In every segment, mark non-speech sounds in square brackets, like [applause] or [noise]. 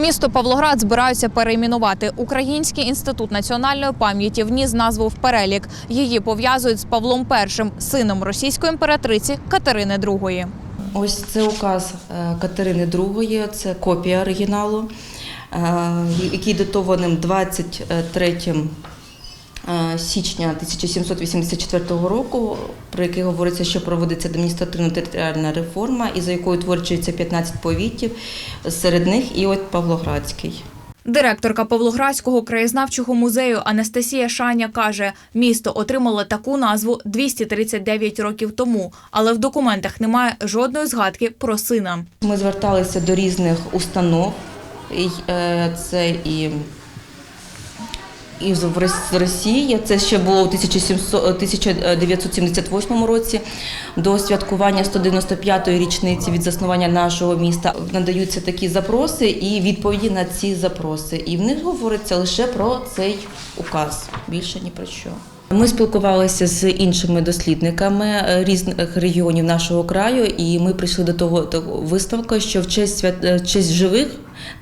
Місто Павлоград збираються перейменувати. Український інститут національної пам'яті вніс назву в перелік. Її пов'язують з Павлом І, сином російської імператриці Катерини II. Ось це указ е, Катерини II, це копія оригіналу, е, який датованим 23 е, січня 1784 року, про який говориться, що проводиться адміністративно-територіальна реформа, і за якою утворюється 15 повітів, серед них і от Павлоградський. Директорка Павлоградського краєзнавчого музею Анастасія Шаня каже, місто отримало таку назву 239 років тому, але в документах немає жодної згадки про сина. Ми зверталися до різних установ, е, це і, і в Росії, це ще було у 1700 1978 році, до святкування 195-ї річниці від заснування нашого міста надаються такі запроси і відповіді на ці запроси. І в них говориться лише про цей указ, більше ні про що. Ми спілкувалися з іншими дослідниками е, різних регіонів нашого краю, і ми прийшли до того, того висновку, що в честь свят е, честь живих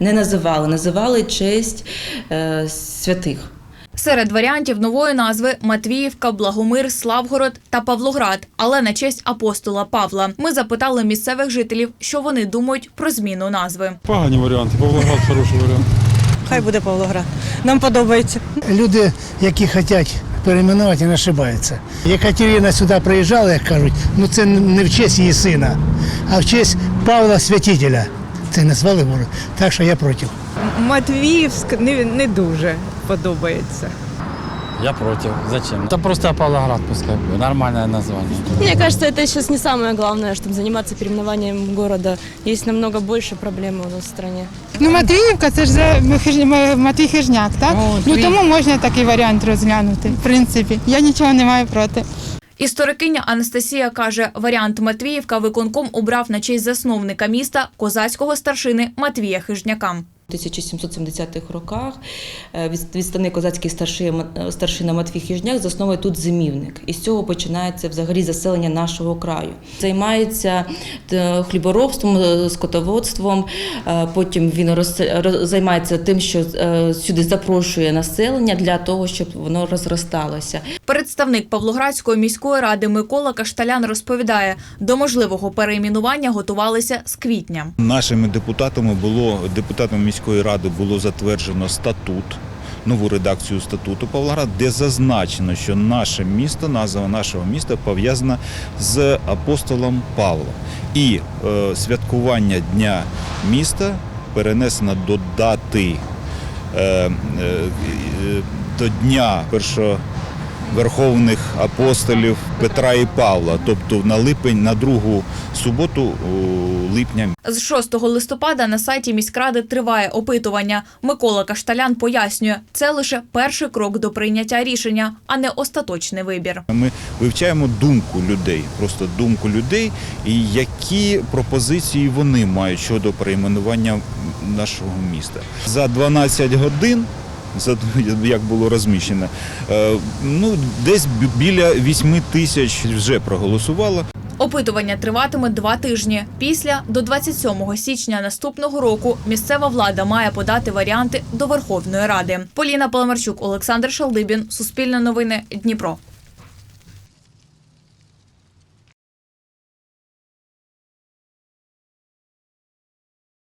не називали, називали честь е, святих. Серед варіантів нової назви Матвіївка, Благомир, Славгород та Павлоград, але на честь апостола Павла. Ми запитали місцевих жителів, що вони думають про зміну назви. Погані варіанти. Павлоград хороший варіант. Хай буде Павлоград. Нам подобається. Люди, які хочуть перейменувати, не ошибаються. Екатерина сюди приїжджала, як кажуть, ну це не в честь її сина, а в честь Павла Святителя Це назвали город. Так що я проти. Матвіївськ не, не дуже подобається. Я против. Зачем? Это просто Павлоград пускай будет. Нормальное название. Мне кажется, это сейчас не самое главное, чтобы заниматься переименованием города. Есть намного больше проблем у нас в стране. Ну, Матвіївка це ж за Хиж- Матвій Хижняк, так? Ну тому можна такий варіант розглянути. В принципі, я нічого не маю проти. Історикиня Анастасія каже, варіант Матвіївка виконком обрав на честь засновника міста козацького старшини Матвія Хижняка. У 1770-х роках е, від- відставний козацький старшина, старшина Матвій Хіжняк засновує тут зимівник. І з цього починається взагалі заселення нашого краю. Займається е, хліборобством, е, скотоводством. Потім він роз- роз- займається тим, що сюди запрошує населення для того, щоб воно розросталося. Представник Павлоградської міської ради Микола Кашталян розповідає, до можливого перейменування готувалися з квітня. Нашими депутатами було депутатами міської ради було затверджено статут. Нову редакцію статуту Павлоград, де зазначено, що наше місто, назва нашого міста пов'язана з апостолом Павлом. І е, святкування Дня міста перенесено до дати е, е, до Дня першого верховних апостолів Петра і Павла, тобто на липень, на другу суботу липня З 6 листопада на сайті міськради триває опитування. Микола Кашталян пояснює, це лише перший крок до прийняття рішення, а не остаточний вибір. Ми вивчаємо думку людей, просто думку людей, і які пропозиції вони мають щодо перейменування нашого міста. За 12 годин. За [laughs] як було розміщено, е, ну десь біля 8 тисяч вже проголосувало. Опитування триватиме два тижні. Після до 27 січня наступного року місцева влада має подати варіанти до Верховної Ради. Поліна Паламарчук, Олександр Шалдибін, Суспільне новини, Дніпро.